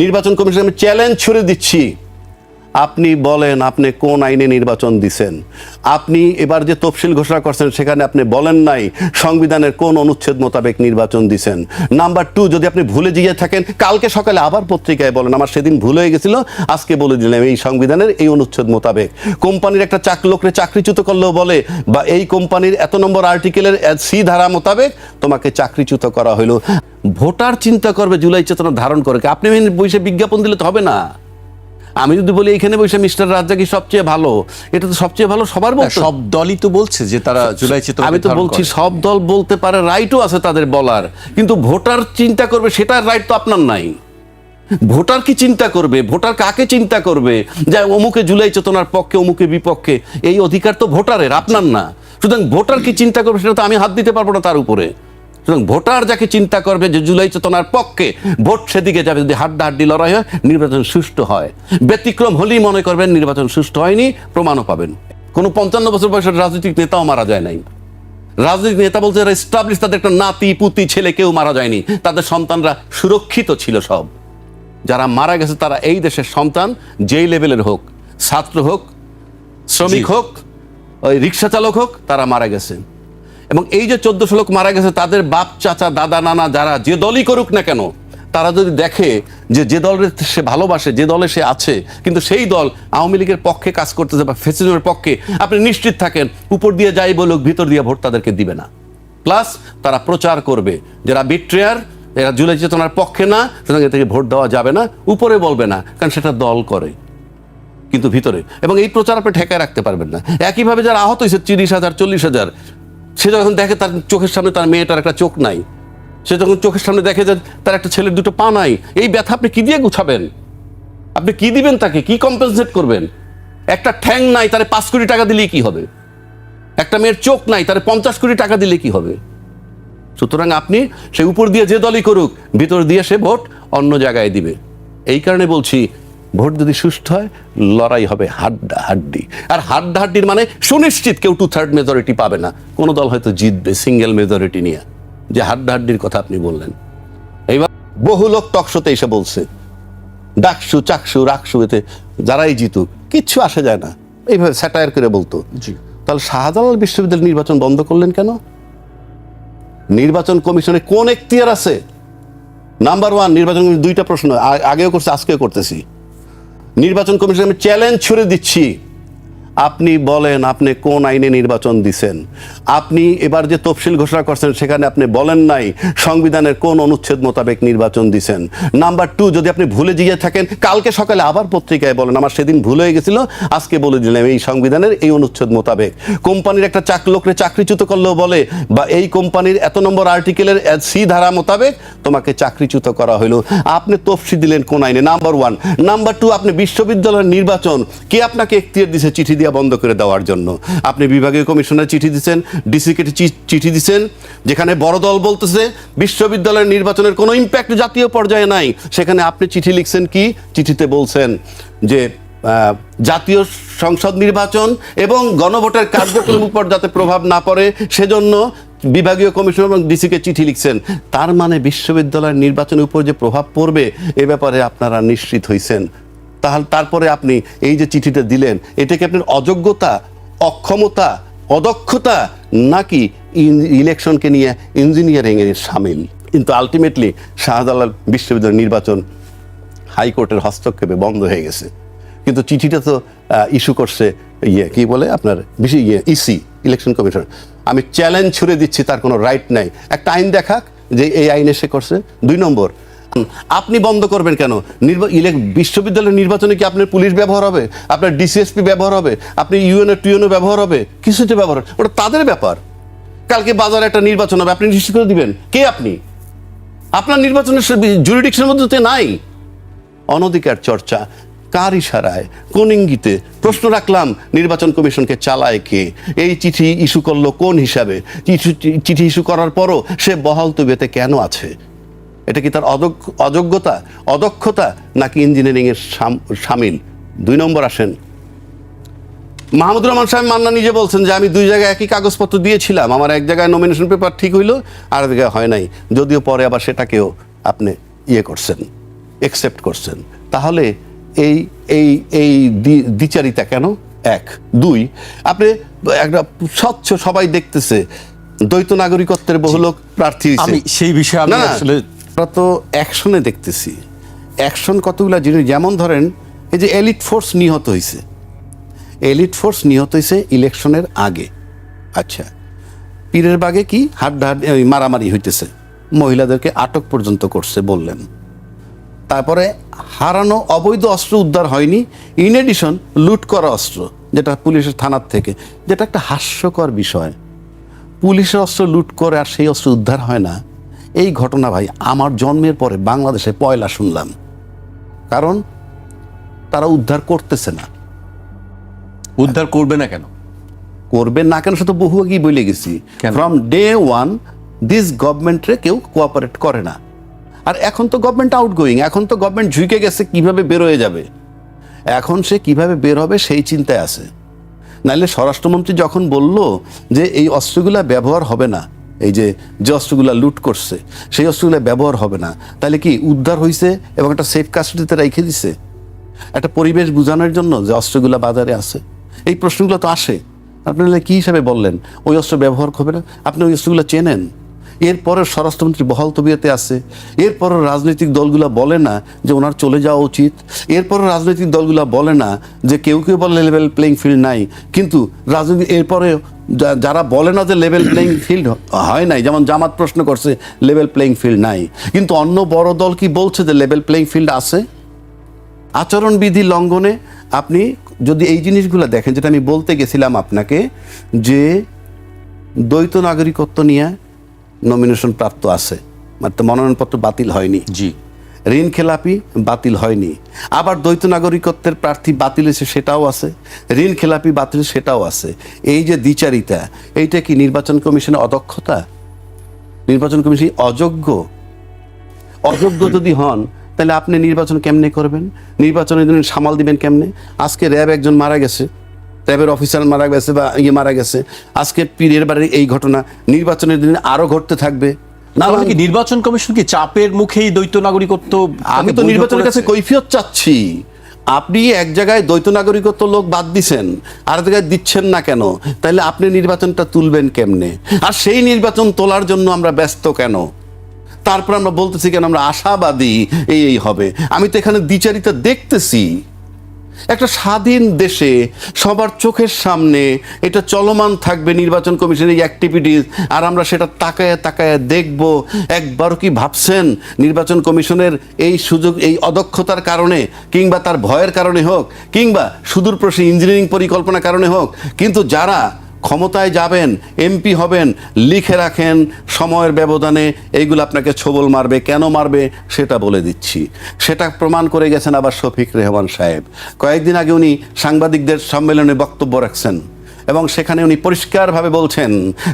নির্বাচন কমিশন আমি চ্যালেঞ্জ ছুড়ে দিচ্ছি। আপনি বলেন আপনি কোন আইনে নির্বাচন দিছেন? আপনি এবার যে তফসিল ঘোষণা করছেন, সেখানে আপনি বলেন নাই সংবিধানের কোন অনুচ্ছেদ মোতাবেক নির্বাচন দিছেন। নাম্বার টু, যদি আপনি ভুলে গিয়ে থাকেন, কালকে সকালে আবার পত্রিকায় বলেন, আমার সেদিন ভুল হয়ে গেছিল, আজকে বলে দিলাম এই সংবিধানের এই অনুচ্ছেদ মোতাবেক। কোম্পানির একটা চাক, লোকরে চাকরিচ্যুত করলেও বলে, বা এই কোম্পানির এত নম্বর আর্টিকেলের সি ধারা মোতাবেক তোমাকে চাকরিচ্যুত করা হলো ভোটার চিন্তা করবে, জুলাই চেতনা ধারণ করে। আপনি বসে বিজ্ঞাপন দিলে তো হবে না। আমি যদি বলি এখানে বসে মিস্টার রাজ্জাকি সবচেয়ে ভালো? এটা তো সবচেয়ে ভালো সবার না, বলতে সব দলই তো বলছে যে তারা জুলাই চেতনা আমি তো বলছি সব দল বলতে পারে রাইটও আছে তাদের বলার। কিন্তু ভোটার চিন্তা করবে সেটার রাইট তো আপনার নাই। ভোটার কি চিন্তা করবে? ভোটার কাকে চিন্তা করবে? যে অমুকে জুলাই চেতনার পক্ষে অমুকে বিপক্ষে। এই অধিকার তো ভোটারের আপনার না। সুতরাং ভোটার কি চিন্তা করবে সেটা তো আমি হাত দিতে পারব না তার উপরে। সুতরাং ভোটার যাকে চিন্তা করবে যে জুলাই চেতনার পক্ষে ভোট সেদিকে যাবে যদি হাড্ডাহাড্ডি লড়াই হয় নির্বাচন সুষ্ঠু হয়। ব্যতিক্রম হলেই মনে করবেন নির্বাচন সুষ্ঠু হয়নি প্রমাণও পাবেন। কোনো পঞ্চান্ন বছর বয়সের রাজনৈতিক নেতাও মারা যায় নাই। রাজনৈতিক নেতা বলছে যারা এস্টাবলিশ তাদের একটা নাতি পুতি ছেলে কেউ মারা যায়নি তাদের সন্তানরা সুরক্ষিত ছিল সব। যারা মারা গেছে তারা এই দেশের সন্তান যেই লেভেলের হোক ছাত্র হোক শ্রমিক হোক ওই রিক্সা চালক হোক তারা মারা গেছে। এবং এই যে চোদ্দশো লোক মারা গেছে, তাদের বাপ, চাচা, দাদা, নানা যারা যে দলই করুক না কেন, তারা যদি দেখে যে যে দলের সে ভালোবাসে, যে দলে সে আছে, কিন্তু সেই দল আওয়ামী লীগের পক্ষে কাজ করতেছে বা ফেসিজমের পক্ষে, আপনি নিশ্চিত থাকেন, উপর দিয়ে যাই বলুক, ভিতর দিয়ে ভোট তাদেরকে দিবে না। প্লাস তারা প্রচার করবে যারা বিট্রেয়ার এরা জুলাই চেতনার পক্ষে না, সুতরাং থেকে ভোট দেওয়া যাবে না, উপরে বলবে না, কারণ সেটা দল করে, কিন্তু ভিতরে। এবং এই প্রচার আপনি ঠেকায় রাখতে পারবেন না। একইভাবে যারা আহত হয়েছে, তিরিশ হাজার, চল্লিশ হাজার সে যখন দেখে তার চোখের সামনে তার মেয়েটার একটা চোখ নাই, সে যখন চোখের সামনে দেখে যে তার একটা ছেলের দুটো পা নাই, এই ব্যথা আপনি কি দিয়ে গুছাবেন? আপনি কি দিবেন তাকে? কি কম্পেনসেট করবেন? একটা ঠ্যাং নাই, তারে পাঁচ কোটি টাকা দিলেই কি হবে? একটা মেয়ের চোখ নাই, তারে পঞ্চাশ কোটি টাকা দিলে কি হবে? সুতরাং আপনি সে উপর দিয়ে যে দলই করুক, ভিতর দিয়ে সে ভোট অন্য জায়গায় দিবে। এই কারণে বলছি ভোট যদি সুষ্ঠু হয় লড়াই হবে হাড্ডা হাড্ডি। আর হাড্ডা হাড্ডির মানে সুনিশ্চিত কেউ টু থার্ড মেজরিটি পাবে না। কোনো দল হয়তো জিতবে সিঙ্গেল মেজরিটি নিয়ে। যে হাড্ডা হাড্ডির কথা আপনি বললেন। এইবার বহু লোক টকশোতে এসে বলছে ডাকসু চাকসু রাকসু এতে যারাই জিতুক কিচ্ছু আসে যায় না। এইভাবে স্যাটায়ার করে বলতো। জি। তাহলে শাহজালাল বিশ্ববিদ্যালয় নির্বাচন বন্ধ করলেন কেন? নির্বাচন কমিশনে কোন এখতিয়ার আছে? নাম্বার ওয়ান নির্বাচন দুইটা প্রশ্ন আগেও করছে আজকেও করতেছি। নির্বাচন কমিশন আমি চ্যালেঞ্জ ছুড়ে দিচ্ছি। আপনি বলেন আপনি কোন আইনে নির্বাচন দিছেন? আপনি এবার যে তফসিল ঘোষণা করছেন, সেখানে আপনি বলেন নাই সংবিধানের কোন অনুচ্ছেদ মোতাবেক নির্বাচন দিছেন। নাম্বার টু, যদি আপনি ভুলে গিয়ে থাকেন, কালকে সকালে আবার পত্রিকায় বলেন, আমার সেদিন ভুল হয়ে গেছিল, আজকে বলে দিলাম এই সংবিধানের এই অনুচ্ছেদ মোতাবেক। কোম্পানির একটা চাক লোকরে চাকরিচ্যুত করলেও বলে, বা এই কোম্পানির এত নম্বর আর্টিকেলের সি ধারা মোতাবেক তোমাকে চাকরিচ্যুত করা হলো আপনি তফসি দিলেন কোন আইনে, নাম্বার ওয়ান। নাম্বার টু, আপনি বিশ্ববিদ্যালয়ের নির্বাচন, কে আপনাকে এখতিয়ার দিছে চিঠি দিয়া? বন্ধ করে দেওয়ার জন্য। আপনি বিভাগীয় কমিশনার চিঠি দিচ্ছেন ডিসিকে চিঠি দিচ্ছেন, যেখানে বড় দল বলতেছে, বিশ্ববিদ্যালয়ের নির্বাচনের কোনো ইম্প্যাক্ট জাতীয় পর্যায়ে নাই। সেখানে আপনি চিঠি লিখছেন কি? চিঠিতে বলছেন যে জাতীয় সংসদ নির্বাচন এবং গণভোটের কার্যক্রম উপর যাতে প্রভাব না পড়ে, সেজন্য বিভাগীয় কমিশন এবং ডিসিকে চিঠি লিখছেন। তার মানে বিশ্ববিদ্যালয়ের নির্বাচনের উপর যে প্রভাব পড়বে, এ ব্যাপারে আপনারা নিশ্চিত হইছেন। তাহলে তারপরে আপনি এই যে চিঠিটা দিলেন, এটা কি আপনার অযোগ্যতা, অক্ষমতা, অদক্ষতা, নাকি ইলেকশনকে নিয়ে ইঞ্জিনিয়ারিং এর সামিল? কিন্তু আলটিমেটলি শাহজালাল বিশ্ববিদ্যালয় নির্বাচন হাইকোর্টের হস্তক্ষেপে বন্ধ হয়ে গেছে। কিন্তু চিঠিটা তো ইস্যু করছে ইয়ে কি বলে আপনার, বেশি ইয়ে ইসি ইলেকশন কমিশন আমি চ্যালেঞ্জ ছুড়ে দিচ্ছি, তার কোনো রাইট নাই। একটা আইন দেখাক যে এই আইনে সে করছে। দুই নম্বর আপনি বন্ধ করবেন কেন? বিশ্ববিদ্যালয়ের নির্বাচনে কি আপনার পুলিশ ব্যবহার হবে? আপনার ডিসিএসপি ব্যবহার হবে? আপনি ইউএনও, টিউএনও ব্যবহার হবে? কিছুতে ব্যবহার? ওটা তাদের ব্যাপার। কালকে বাজারে একটা নির্বাচন হবে, আপনি নিশ্চিত করে দিবেন। কে আপনি? আপনার নির্বাচনের জুরিডিকশনের মধ্যে নাই। অনধিকার চর্চা, কার ইশারায়? কোন ইঙ্গিতে? প্রশ্ন রাখলাম, নির্বাচন কমিশনকে চালায় কে? এই চিঠি ইস্যু করল কোন হিসাবে? চিঠি ইস্যু করার পরও সে বহাল তবিয়তে কেন আছে? এটা কি তার অযোগ্যতা অদক্ষতা নাকি ইঞ্জিনিয়ারিং এর সামিল দুই নম্বর আসেন। মাহমুদুর রহমান সাহেব মান্না নিজে বলছেন যে আমি দুই জায়গায় একই কাগজপত্র দিয়েছিলাম। আমার এক জায়গায় নমিনেশন পেপার ঠিক হইল আর এক জায়গায় হয় নাই। যদিও পরে আবার সেটাকেও আপনি ইয়ে করছেন একসেপ্ট করছেন। তাহলে এই এই এই দ্বি- দ্বিচারিতা কেন? এক। দুই আপনি একটা স্বচ্ছ সবাই দেখতেছে দ্বৈত নাগরিকত্বের বহু লোক প্রার্থী। আমি সেই বিষয়ে আমি আসলে আমরা তো অ্যাকশনে দেখতেছি। অ্যাকশন কতগুলা জিনিস, যেমন ধরেন, এই যে এলিট ফোর্স নিহত হয়েছে এলিট ফোর্স নিহত হয়েছে ইলেকশনের আগে। আচ্ছা পীরের বাগে কি হাড্ডাহাড্ডি ওই মারামারি হইতেছে। মহিলাদেরকে আটক পর্যন্ত করছে বললেন। তারপরে হারানো অবৈধ অস্ত্র উদ্ধার হয়নি। ইন এডিশন লুট করা অস্ত্র, যেটা পুলিশের থানার থেকে, যেটা একটা হাস্যকর বিষয়। পুলিশের অস্ত্র লুট করে আর সেই অস্ত্র উদ্ধার হয় না। এই ঘটনা ভাই আমার জন্মের পরে বাংলাদেশে পয়লা শুনলাম। কারণ তারা উদ্ধার করতেছে না। উদ্ধার করবে না কেন? করবে না কেন সে তো বহু আগেই বলে গেছি। ফ্রম ডে ওয়ান দিস গভর্নমেন্টে কেউ কোঅপারেট করে না। আর এখন তো গভর্নমেন্ট আউট গোয়িং এখন তো গভর্নমেন্ট ঝুঁকে গেছে কীভাবে বের হয়ে যাবে? এখন সে কীভাবে বের হবে সেই চিন্তায় আছে। নাইলে স্বরাষ্ট্রমন্ত্রী যখন বলল যে এই অস্ত্রগুলা ব্যবহার হবে না এই যে যে অস্ত্রগুলা লুট করছে, সেই অস্ত্রগুলো ব্যবহার হবে না। তাহলে কি উদ্ধার হয়েছে এবং একটা সেফ কাস্টডিতে রেখে দিছে? একটা পরিবেশ বোঝানোর জন্য যে অস্ত্রগুলা বাজারে আছে? এই প্রশ্নগুলো তো আসে। আপনি কী কি হিসাবে বললেন? ওই অস্ত্র ব্যবহার হবে না? আপনি ওই অস্ত্রগুলো চেনেন? এরপরে স্বরাষ্ট্রমন্ত্রী বহাল তবিয়তে আছে এরপরও রাজনৈতিক দলগুলো বলে না যে ওনার চলে যাওয়া উচিত এরপরও রাজনৈতিক দলগুলো বলে না যে কেউ কেউ বলে লেভেল প্লেইং ফিল্ড নাই, কিন্তু রাজনৈতিক এরপরে যারা বলে না যে লেভেল প্লেইং ফিল্ড হয় নাই, যেমন জামাত প্রশ্ন করছে লেভেল প্লেইং ফিল্ড নাই, কিন্তু অন্য বড় দল কি বলছে যে লেভেল প্লেইং ফিল্ড আছে? আচরণবিধি লঙ্ঘনে আপনি যদি এই জিনিসগুলো দেখেন, যেটা আমি বলতে গেছিলাম আপনাকে, যে দ্বৈত নাগরিকত্ব নিয়ে নমিনেশন প্রাপ্ত আছে। মানে মনোনয়নপত্র বাতিল হয়নি। জি। ঋণ খেলাপি বাতিল হয়নি। আবার দ্বৈত নাগরিকত্বের প্রার্থী বাতিল হয়েছে সেটাও আছে। ঋণ খেলাপি বাতিল সেটাও আছে। এই যে দ্বিচারিতা এইটা কি নির্বাচন কমিশনের অদক্ষতা? নির্বাচন কমিশন অযোগ্য। অযোগ্য যদি হন তাহলে আপনি নির্বাচন কেমনে করবেন? নির্বাচনের জন্য সামাল দিবেন কেমনে? আজকে র্যাব একজন মারা গেছে। র্যাবের অফিসার মারা গেছে বা ইয়ে মারা গেছে আজকে পীরের বাড়ির এই ঘটনা নির্বাচনের দিনে আরও ঘটতে থাকবে। না কি নির্বাচন কমিশন কি চাপের মুখেই দ্বৈত নাগরিকত্ব আমি তো নির্বাচনের কাছে কৈফিয়ত চাচ্ছি। আপনি এক জায়গায় দ্বৈত নাগরিকত্ব লোক বাদ দিছেন আর জায়গায় দিচ্ছেন না কেন? তাহলে আপনি নির্বাচনটা তুলবেন কেমনে? আর সেই নির্বাচন তোলার জন্য আমরা ব্যস্ত কেন? তারপর আমরা বলতেছি কেন আমরা আশাবাদী এই এই হবে। আমি তো এখানে দ্বিচারিতা দেখতেছি। একটা স্বাধীন দেশে সবার চোখের সামনে এটা চলমান থাকবে নির্বাচন কমিশনের অ্যাক্টিভিটিস আর আমরা সেটা তাকায় তাকায় দেখব। একবারও কি ভাবছেন নির্বাচন কমিশনের এই সুযোগ, এই অদক্ষতার কারণে, কিংবা তার ভয়ের কারণে হোক, কিংবা সুদূরপ্রসী ইঞ্জিনিয়ারিং পরিকল্পনার কারণে হোক, কিন্তু যারা ক্ষমতায় যাবেন এমপি হবেন, লিখে রাখেন, সময়ের ব্যবধানে এইগুলো আপনাকে ছবল মারবে, কেন মারবে সেটা বলে দিচ্ছি। সেটা প্রমাণ করে গেছেন আবার শফিক রেহমান সাহেব। কয়েকদিন আগে উনি সাংবাদিকদের সম্মেলনে বক্তব্য রাখছেন। এবং সেখানে উনি পরিষ্কারভাবে বলছেন,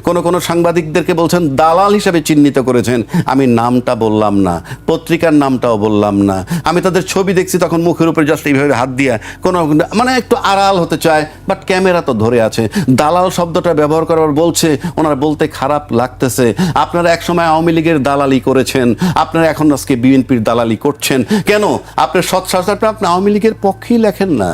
কোন কোন সাংবাদিকদেরকে বলছেন, দালাল হিসেবে চিহ্নিত করেছেন। আমি নামটা বললাম না, পত্রিকার নামটাও বললাম না। আমি তাদের ছবি দেখছি, তখন মুখের উপরে জাস্ট এইভাবে হাত দিয়ে কোনো মানে একটু আড়াল হতে চায় বাট ক্যামেরা তো ধরে আছে। দালাল শব্দটা ব্যবহার করার বলছে, ওনার বলতে খারাপ লাগতেছে। আপনারা একসময় আওয়ামী লীগের দালালি করেছেন, আপনারা এখন আজকে বিএনপির দালালি করছেন। কেন? আপনার সৎসাহসটা আপনি আওয়ামী লীগের পক্ষেই লেখেন না।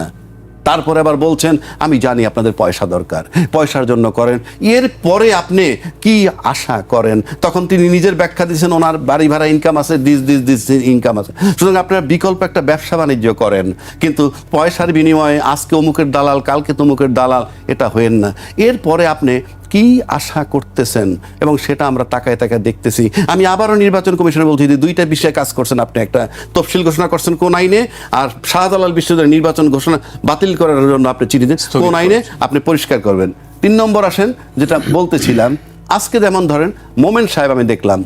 তারপরে আবার বলছেন, আমি জানি আপনাদের পয়সা দরকার। পয়সার জন্য করেন। এর পরে আপনি কি আশা করেন? তখন তিনি নিজের ব্যাখ্যা দিচ্ছেন ওনার বাড়ি ভাড়া ইনকাম আছে দিস দিস দিস ইনকাম আছে। সুতরাং আপনারা বিকল্প একটা ব্যবসা বাণিজ্য করেন, কিন্তু পয়সার বিনিময়ে আজকে অমুকের দালাল, কালকে তমুকের দালাল, এটা হয়েন না। এরপরে আপনি কি আশা করতেছেন? এবং সেটা আমরা তাকায় তাকায় দেখতেছি। আমি আবারও নির্বাচন কমিশনে বলছি যে দুইটা বিষয়ে কাজ করছেন আপনি। একটা তফসিল ঘোষণা করছেন কোন আইনে আর শাহজালাল বিশ্ববিদ্যালয় নির্বাচন ঘোষণা বাতিল করার জন্য আপনি চিঠি দেন কোন আইনে আপনি পরিষ্কার করবেন। তিন নম্বর আসেন যেটা বলতেছিলাম আজকে যেমন ধরেন মোমেন সাহেব আমি দেখলাম।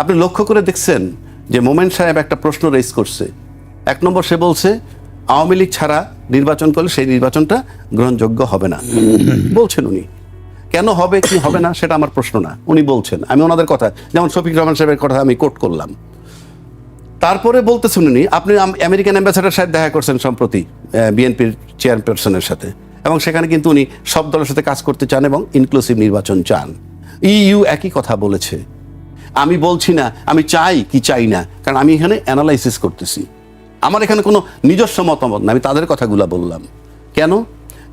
আপনি লক্ষ্য করে দেখছেন যে মোমেন সাহেব একটা প্রশ্ন রেজ করছে। এক নম্বর সে বলছে আওয়ামী লীগ ছাড়া নির্বাচন করলে সেই নির্বাচনটা গ্রহণযোগ্য হবে না। বলছেন উনি। কেন হবে, কি হবে না, সেটা আমার প্রশ্ন না। উনি বলছেন, আমি ওনাদের কথা, যেমন শফিক রহমান সাহেবের কথা আমি কোট করলাম। তারপরে বলতে শুনিনি আপনি আম- আমেরিকান অ্যাম্বাসাডার সাহেব দেখা করছেন সম্প্রতি বিএনপির চেয়ারপারসনের সাথে। এবং সেখানে কিন্তু উনি সব দলের সাথে কাজ করতে চান এবং ইনক্লুসিভ নির্বাচন চান। ইইউ একই কথা বলেছে। আমি বলছি না, আমি চাই কি চাই না, কারণ আমি এখানে অ্যানালাইসিস করতেছি। আমার এখানে কোনো নিজস্ব মতামত না, আমি তাদের কথাগুলো বললাম। কেন?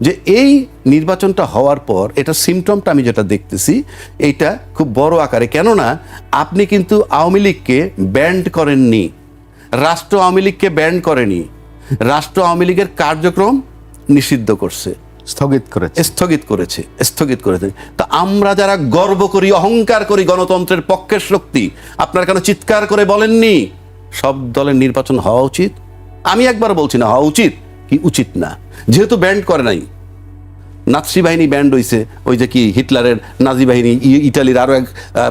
যে এই নির্বাচনটা হওয়ার পর এটা সিমটমটা আমি যেটা দেখতেছি এইটা খুব বড় আকারে। কেননা আপনি কিন্তু আওয়ামী লীগকে ব্যান্ড করেননি। রাষ্ট্র আওয়ামী লীগকে ব্যান্ড করেনি। রাষ্ট্র আওয়ামী লীগের কার্যক্রম নিষিদ্ধ করছে। স্থগিত করেছে। স্থগিত করেছে স্থগিত করেছে। তা আমরা যারা গর্ব করি অহংকার করি গণতন্ত্রের পক্ষের শক্তি আপনারা কেন চিৎকার করে বলেননি? সব দলের নির্বাচন হওয়া উচিত। আমি একবার বলছি না হওয়া উচিত। কি উচিত না। যেহেতু ব্যান্ড করে নাই নাৎসি বাহিনী ব্যান্ড হয়েছে ওই যে কি হিটলারের নাজি বাহিনী ইটালির আরও এক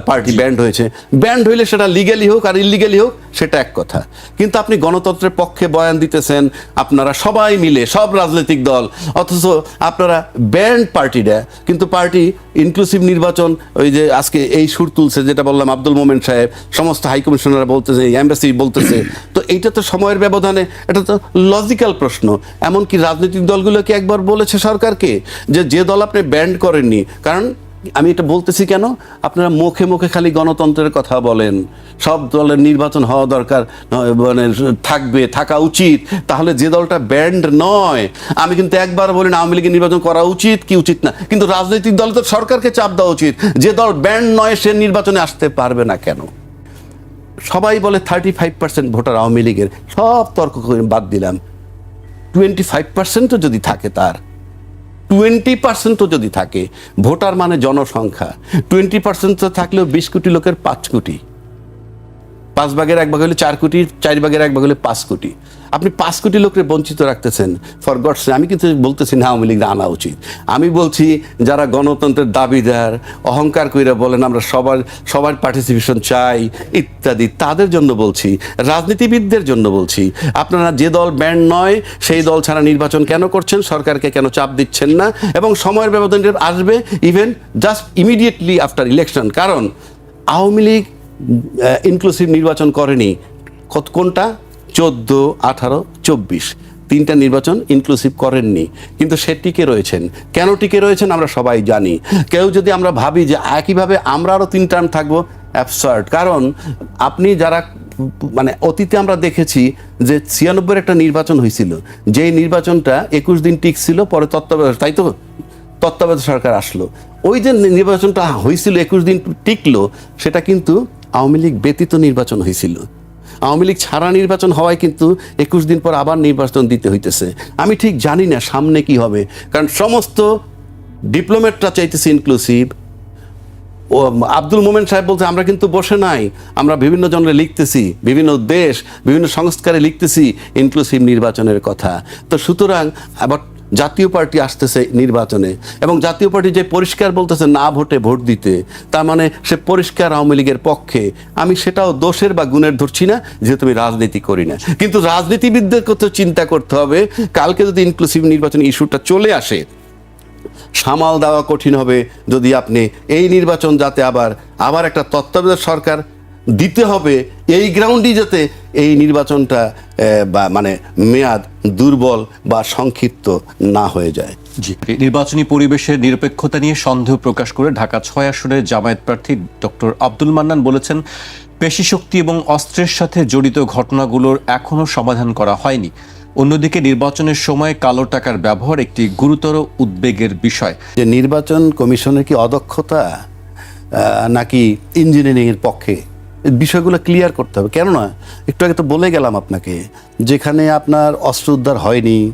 পার্টি ব্যান্ড হয়েছে। ব্যান্ড হইলে সেটা লিগালি হোক আর ইলিগালি হোক সেটা এক কথা। কিন্তু আপনি গণতন্ত্রের পক্ষে বয়ান দিতেছেন আপনারা সবাই মিলে সব রাজনৈতিক দল অথচ আপনারা ব্যান্ড পার্টিটা কিন্তু পার্টি ইনক্লুসিভ নির্বাচন ওই যে আজকে এই সুর তুলছে যেটা বললাম আব্দুল মোমেন সাহেব সমস্ত হাই কমিশনার বলতেছে এম্বাসি বলতেছে। তো এইটা তো সময়ের ব্যবধানে এটা তো লজিক্যাল প্রশ্ন। এমনকি রাজনৈতিক দলগুলো কি একবার বলেছে সরকারকে? যে যে দল আপনি ব্যান্ড করেননি, কারণ আমি এটা বলতেছি কেন? আপনারা মুখে মুখে খালি গণতন্ত্রের কথা বলেন। সব দলের নির্বাচন হওয়া দরকার মানে থাকবে, থাকা উচিত। তাহলে যে দলটা ব্যান্ড নয়, আমি কিন্তু একবার বলি না, আওয়ামী লীগের নির্বাচন করা উচিত কি উচিত না। কিন্তু রাজনৈতিক দল তো সরকারকে চাপ দেওয়া উচিত। যে দল ব্যান্ড নয়, সে নির্বাচনে আসতে পারবে না কেন? সবাই বলে thirty five percent voter Awami লীগের। সব তর্ক করে বাদ দিলাম। টোয়েন্টি ফাইভ পার্সেন্টও যদি থাকে তার টোয়েন্টি পার্সেন্টও যদি থাকে, ভোটার মানে জনসংখ্যা। টোয়েন্টি পার্সেন্ট তো থাকলেও বিশ কোটি লোকের পাঁচ কোটি। পাঁচ ভাগের এক ভাগ হলে চার কোটি, চার ভাগের এক ভাগ হলে পাঁচ কোটি। আপনি পাঁচ কোটি লোককে বঞ্চিত রাখতেছেন ফর গডস আমি কিন্তু বলতেছি না আওয়ামী লীগ আনা উচিত। আমি বলছি, যারা গণতন্ত্রের দাবিদার, অহংকার কইরা বলেন আমরা সবার সবার পার্টিসিপেশন চাই, ইত্যাদি, তাদের জন্য বলছি, রাজনীতিবিদদের জন্য বলছি। আপনারা যে দল ব্যান্ড নয়, সেই দল ছাড়া নির্বাচন কেন করছেন? সরকারকে কেন চাপ দিচ্ছেন না? এবং সময়ের ব্যবধানে আসবে even just immediately after election কারণ আওয়ামী লীগ ইনক্লুসিভ নির্বাচন করেনি। কত- কোনটা? চোদ্দ আঠারো চব্বিশ। তিনটা নির্বাচন ইনক্লুসিভ করেননি। কিন্তু সে টিকে রয়েছেন। কেন টিকে রয়েছেন আমরা সবাই জানি। কেউ যদি আমরা ভাবি যে একইভাবে আমরা আরও তিন টার্ম থাকব অ্যাবসার্ড কারণ আপনি যারা মানে অতীতে আমরা দেখেছি যে ছিয়ানব্বই একটা নির্বাচন হয়েছিল। যেই নির্বাচনটা একুশ দিন টিকছিল, পরে তত্ত্বাবধায়ক, তাই তো? তত্ত্বাবধায়ক সরকার আসলো। ওই যে নির্বাচনটা হয়েছিল, একুশ দিন টিকলো, সেটা কিন্তু আওয়ামী লীগ ব্যতীত নির্বাচন হয়েছিল। আওয়ামী লীগ ছাড়া নির্বাচন হওয়ায় কিন্তু একুশ দিন পর আবার নির্বাচন দিতে হইতেছে। আমি ঠিক জানি না সামনে কি হবে, কারণ সমস্ত ডিপ্লোমেটরা চাইতেছে ইনক্লুসিভ ও, আব্দুল মোমেন সাহেব বলছে, আমরা কিন্তু বসে নাই, আমরা বিভিন্ন জনের লিখতেছি, বিভিন্ন দেশ, বিভিন্ন সংস্কারে লিখতেছি ইনক্লুসিভ নির্বাচনের কথা। তো সুতরাং আবার জাতীয় পার্টি আসতেছে নির্বাচনে এবং জাতীয় পার্টি যে পরিষ্কার বলতেছে না ভোটে ভোট দিতে, তার মানে সে পরিষ্কার আওয়ামী লীগের পক্ষে। আমি সেটাও দোষের বা গুণের ধরছি না, যেহেতু আমি রাজনীতি করি না। কিন্তু রাজনীতিবিদদের কথা চিন্তা করতে হবে, কালকে যদি ইনক্লুসিভ নির্বাচন ইস্যুটা চলে আসে, সামাল দেওয়া কঠিন হবে যদি আপনি এই নির্বাচন যাতে আবার আবার একটা তত্ত্বাবধায়ক সরকার দিতে হবে এই গ্রাউন্ডই যাতে এই নির্বাচনটা বা মানে মেয়াদ দুর্বল বা সংক্ষিপ্ত না হয়ে যায়। জি। নির্বাচনী পরিবেশের নিরপেক্ষতা নিয়ে সন্দেহ প্রকাশ করে ঢাকা ছয় আসনের জামায়াত প্রার্থী ডক্টর আব্দুল মান্নান বলেছেন পেশি শক্তি এবং অস্ত্রের সাথে জড়িত ঘটনাগুলোর এখনও সমাধান করা হয়নি। অন্যদিকে নির্বাচনের সময় কালো টাকার ব্যবহার একটি গুরুতর উদ্বেগের বিষয়। যে নির্বাচন কমিশনের কি অদক্ষতা নাকি ইঞ্জিনিয়ারিংয়ের পক্ষে? বিষয়গুলো ক্লিয়ার করতে হবে। কেননা একটু আগে তো বলে গেলাম আপনাকে যেখানে আপনার অস্ত্র উদ্ধার হয়নি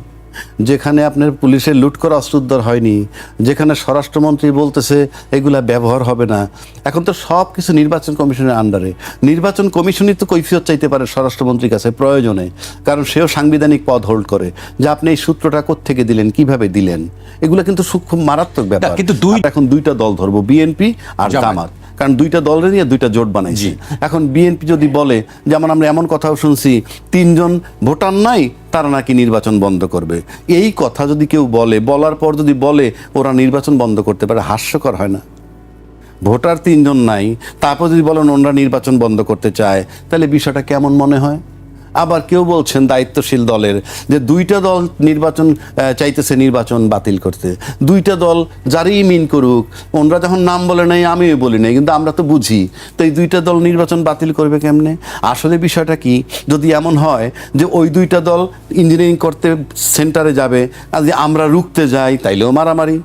যেখানে আপনার পুলিশের লুট করা অস্ত্র উদ্ধার হয়নি যেখানে স্বরাষ্ট্রমন্ত্রী বলতেছে এগুলা ব্যবহার হবে না। এখন তো সব কিছু নির্বাচন কমিশনের আন্ডারে নির্বাচন কমিশনই তো কৈফিয়ত চাইতে পারে স্বরাষ্ট্রমন্ত্রীর কাছে প্রয়োজনে কারণ সেও সাংবিধানিক পদ হোল্ড করে। যে আপনি এই সূত্রটা থেকে দিলেন কীভাবে দিলেন? এগুলো কিন্তু সূক্ষ্ম মারাত্মক ব্যাপার। কিন্তু দুই- এখন দুইটা দল ধরবো বিএনপি আর জামাত। কারণ দুইটা দলের নিয়ে দুইটা জোট বানাইছি। এখন বিএনপি যদি বলে যেমন আমরা এমন কথাও শুনছি তিনজন ভোটার নাই তারা নাকি নির্বাচন বন্ধ করবে। এই কথা যদি কেউ বলে বলার পর যদি বলে ওরা নির্বাচন বন্ধ করতে পারে হাস্যকর হয় না। ভোটার তিনজন নাই তারপর যদি বলেন ওনারা নির্বাচন বন্ধ করতে চায় তাহলে বিষয়টা কেমন মনে হয়? আবার কেউ বলছেন দায়িত্বশীল দলের যে দুইটা দল নির্বাচন চাইতেছে নির্বাচন বাতিল করতে। দুইটা দল যারই মিন করুক, ওনরা যখন নাম বলে নাই, আমিও বলি নাই, কিন্তু আমরা তো বুঝি। তো এই দুইটা দল নির্বাচন বাতিল করবে কেমনে? আসলে বিষয়টা কি, যদি এমন হয় যে ওই দুইটা দল ইঞ্জিনিয়ারিং করতে সেন্টারে যাবে, আর যদি আমরা রুখতে যাই, তাইলেও মারামারি।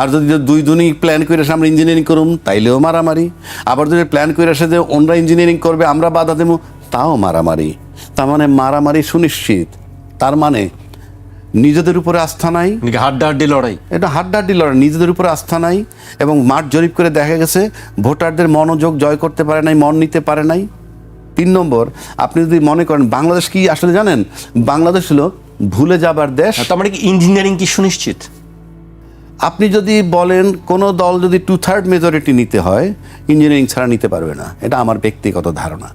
আর যদি দুই দুনি প্ল্যান করে আসে আমরা ইঞ্জিনিয়ারিং করুম, তাইলেও মারামারি। আবার যদি প্ল্যান করে আসে যে ওনরা ইঞ্জিনিয়ারিং করবে, আমরা বাধা দেবো তাও মারামারি। তার মানে মারামারি সুনিশ্চিত। তার মানে নিজেদের উপরে আস্থা নাই। হাড্ডাহাড্ডি লড়াই। এটা হাড্ডাহাড্ডি লড়াই নিজেদের উপরে আস্থা নাই এবং মাঠ জরিপ করে দেখা গেছে ভোটারদের মনোযোগ জয় করতে পারে নাই মন নিতে পারে নাই। তিন নম্বর আপনি যদি মনে করেন বাংলাদেশ কি আসলে জানেন? বাংলাদেশ হলো ভুলে যাবার দেশ। তার মানে কি ইঞ্জিনিয়ারিং কি সুনিশ্চিত? আপনি যদি বলেন কোনো দল যদি টু থার্ড মেজরিটি নিতে হয় ইঞ্জিনিয়ারিং ছাড়া নিতে পারবে না। এটা আমার ব্যক্তিগত ধারণা।